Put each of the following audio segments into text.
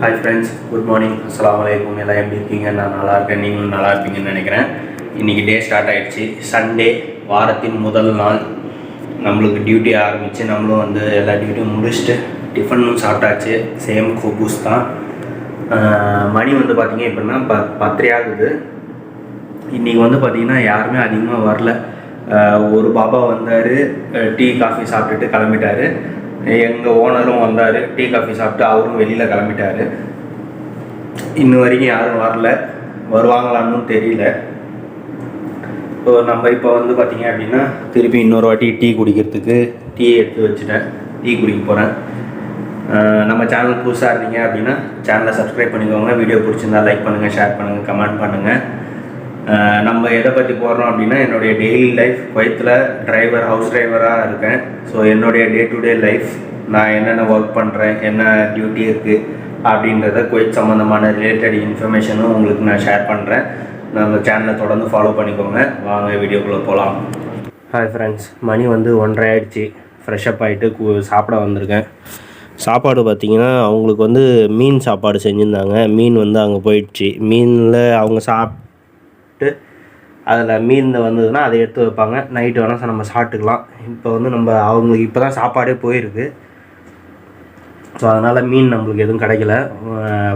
Hi friends good morning அஸ்லாம் வலைக்கம் எல்லாம் எப்படி இருக்கீங்க? நான் நல்லா இருக்கேன். நீங்களும் நல்லா இருப்பீங்கன்னு நினைக்கிறேன். இன்றைக்கி டே ஸ்டார்ட் ஆகிடுச்சு சண்டே வாரத்தின் முதல் நாள். நம்மளுக்கு டியூட்டி ஆரம்பித்து நம்மளும் வந்து எல்லா டியூட்டியும் முடிச்சுட்டு டிஃபனும் சாப்பிட்டாச்சு. சேம் கோபூஸ் தான். மணி வந்து பார்த்தீங்க எப்படின்னா ப பத்திரை ஆகுது. இன்றைக்கி வந்து பார்த்திங்கன்னா யாருமே அதிகமாக வரல. ஒரு பாபா வந்தார். டீ காஃபி சாப்பிட்டுட்டு கிளம்பிட்டாரு. எங்கள் ஓனரும் வந்தார். டீ காஃபி சாப்பிட்டு அவரும் வெளியில் கிளம்பிட்டாரு. இன்ன வரைக்கும் யாரும் வரல. வருவாங்களான்னு தெரியல. ஸோ நம்ம இப்போ வந்து பார்த்திங்க அப்படின்னா திருப்பி இன்னொரு வாட்டி டீ குடிக்கிறதுக்கு டீ எடுத்து வச்சுட்டேன். டீ குடிக்க போகிறேன் நம்ம சேனல் புதுசாக இருந்தீங்க அப்படின்னா சேனலை சப்ஸ்கிரைப் பண்ணிக்கோங்க. வீடியோ பிடிச்சிருந்தா லைக் பண்ணுங்கள் ஷேர் பண்ணுங்கள் கமெண்ட் பண்ணுங்கள் நம்ம எதை பற்றி போகிறோம் அப்படின்னா என்னுடைய டெய்லி லைஃப் குவைத்தில் டிரைவர் ஹவுஸ் டிரைவராக இருக்கேன். ஸோ என்னுடைய டே டு டே லைஃப் நான் என்னென்ன ஒர்க் பண்ணுறேன் என்ன டியூட்டி இருக்குது அப்படின்றத குவைத் சம்மந்தமான ரிலேட்டட் இன்ஃபர்மேஷனும் உங்களுக்கு நான் ஷேர் பண்ணுறேன் நம்ம சேனலை தொடர்ந்து ஃபாலோ பண்ணிக்கோங்க. வாங்க வீடியோக்குள்ளே போகலாம் ஹாய் ஃப்ரெண்ட்ஸ் மணி வந்து ஒன்றரை ஆயிடுச்சு. ஃப்ரெஷ்அப் ஆகிட்டு சாப்பிட வந்திருக்கேன். சாப்பாடு பார்த்திங்கன்னா அவங்களுக்கு வந்து மீன் சாப்பாடு செஞ்சுருந்தாங்க. மீன் வந்து அங்கே போயிடுச்சு. மீனில் அவங்க சாப்பிட்டு அதில் மீன் வந்ததுன்னா அதை எடுத்து வைப்பாங்க. நைட்டு வேணால் நம்ம சாப்பிட்டுக்கலாம். இப்போ வந்து நம்ம அவங்களுக்கு இப்போ தான் சாப்பாடே போயிருக்கு. ஸோ அதனால் மீன் நம்மளுக்கு எதுவும் கிடைக்கல.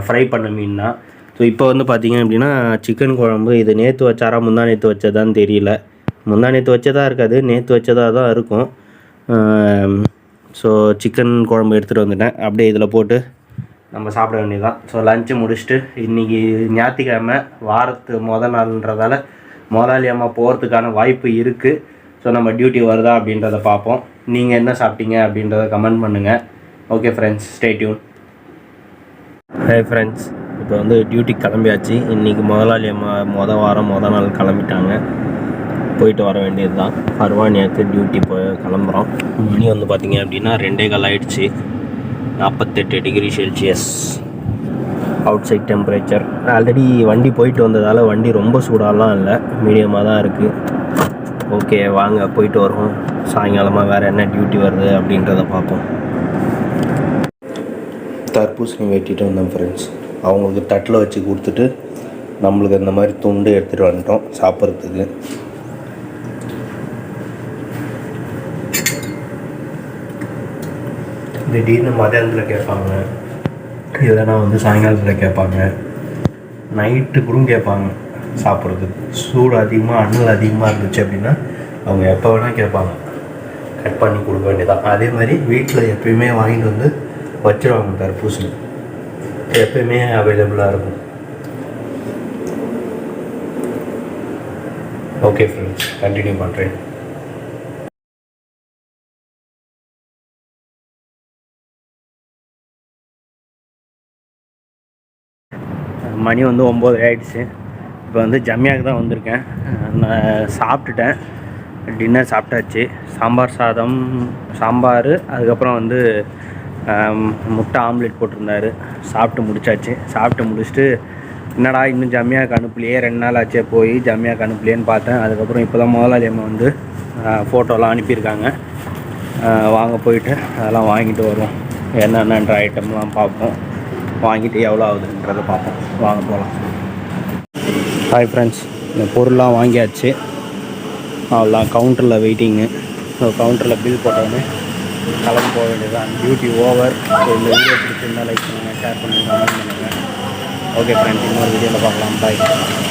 ஃப்ரை பண்ண மீன் தான் ஸோ இப்போ வந்து பார்த்தீங்க அப்படின்னா சிக்கன் குழம்பு இது நேற்று வச்சாரா முந்தா நேற்று வச்சதான்னு தெரியல. முந்தா நேற்று வச்சதாக இருக்காது நேற்று வச்சதாக தான் இருக்கும். ஸோ சிக்கன் குழம்பு எடுத்துகிட்டு வந்துட்டேன். அப்படியே இதில் போட்டு நம்ம சாப்பிட வேண்டியதுதான். ஸோ லஞ்சு முடிச்சுட்டு இன்றைக்கி ஞாயிற்றுக்கிழமை வாரத்து மொதல் நாள்ன்றதால முதலாளி அம்மா போகிறதுக்கான வாய்ப்பு இருக்குது ஸோ நம்ம டியூட்டி வருதா அப்படின்றத பார்ப்போம். நீங்கள் என்ன சாப்பிட்டீங்க அப்படின்றத கமெண்ட் பண்ணுங்கள் okay friends stay tune hi friends இப்போ வந்து டியூட்டி கிளம்பியாச்சு. இன்றைக்கி முதலாளி அம்மா மொதல் வாரம் மொதல் நாள் கிளம்பிட்டாங்க. போயிட்டு வர வேண்டியது தான் பர்வானியாவுக்கு டியூட்டி போய் கிளம்புறோம். மணி வந்து பார்த்திங்க அப்படின்னா ரெண்டே கால் ஆயிடுச்சு. நாற்பத்தெட்டு degree celsius. Outside temperature already வண்டி போயிட்டு வந்ததால் வண்டி ரொம்ப சூடாலாம் இல்லை. மீடியமாக தான் இருக்குது ஓகே வாங்க போயிட்டு வருவோம். சாயங்காலமாக வேறு என்ன டியூட்டி வருது அப்படின்றத பார்ப்போம். தர்பூசணி வெட்டிட்டு வந்தோம் ஃப்ரெண்ட்ஸ் அவங்களுக்கு தட்டில் வச்சு கொடுத்துட்டு நம்மளுக்கு இந்த மாதிரி துண்டு எடுத்துகிட்டு வந்துட்டோம் சாப்பிட்றதுக்கு. திடீர்னு மதியானத்தில் கேட்பாங்க. இல்லைன்னா வந்து சாயங்காலத்தில் கேட்பாங்க. நைட்டு கூட கேட்பாங்க சாப்பிட்றதுக்கு சூடு அதிகமாக அண்ணல் அதிகமாக இருந்துச்சு அப்படின்னா அவங்க எப்போ வேணால் கேட்பாங்க. கட் பண்ணி கொடுக்க வேண்டியதான் அதே மாதிரி வீட்டில் எப்பயுமே வாங்கிட்டு வந்து வச்சிருவாங்க தர்பூசணி. எப்பயுமே அவைலபிளாக இருக்கும். ஓகே ஃப்ரெண்ட்ஸ் கண்டினியூ பண்ணுறேன் மணி வந்து ஒம்பது ஆயிடுச்சு. இப்போ வந்து ஜம்யாவுக்கு தான் வந்திருக்கேன். நான் சாப்பிட்டுட்டேன். டின்னர் சாப்பிட்டாச்சு. சாம்பார் சாதம் சாம்பார் அதுக்கப்புறம் வந்து முட்டை ஆம்லேட் போட்டிருந்தாரு. சாப்பிட்டு முடிச்சாச்சு. சாப்பிட்டு முடிச்சுட்டு என்னடா இன்னும் ஜம்மியாவுக்கு அனுப்பலையே? ரெண்டு நாள் ஆச்சே போய் ஜம்மியாவுக்கு அனுப்பலையேன்னு பார்த்தேன். அதுக்கப்புறம் இப்போ தான் முதலாளி அம்மா வந்து ஃபோட்டோலாம் அனுப்பியிருக்காங்க. வாங்க போயிட்டு அதெல்லாம் வாங்கிட்டு வருவோம். என்னென்னன்ற ஐட்டம்லாம் பார்ப்போம். வாங்கிட்டு எவ்வளோ ஆகுதுன்றதை பார்ப்போம். வாங்க போகலாம் ஹாய் ஃப்ரெண்ட்ஸ் இந்த பொருள்லாம் வாங்கியாச்சு. அவ்வளோதான் கவுண்டரில் வெயிட்டிங்கு ஸோ கவுண்டரில் பில் போட்டோன்னே கிளம்பி போக வேண்டியதுதான். டியூட்டி ஓவர் ஸோ இந்த வீடியோ பிடிச்சிருந்தா லைக் பண்ணுங்கள் ஷேர் பண்ணுங்கள் கமெண்ட் பண்ணுங்கள் ஓகே ஃப்ரெண்ட்ஸ் இன்னொரு வீடியோவில் பார்க்கலாம். பாய்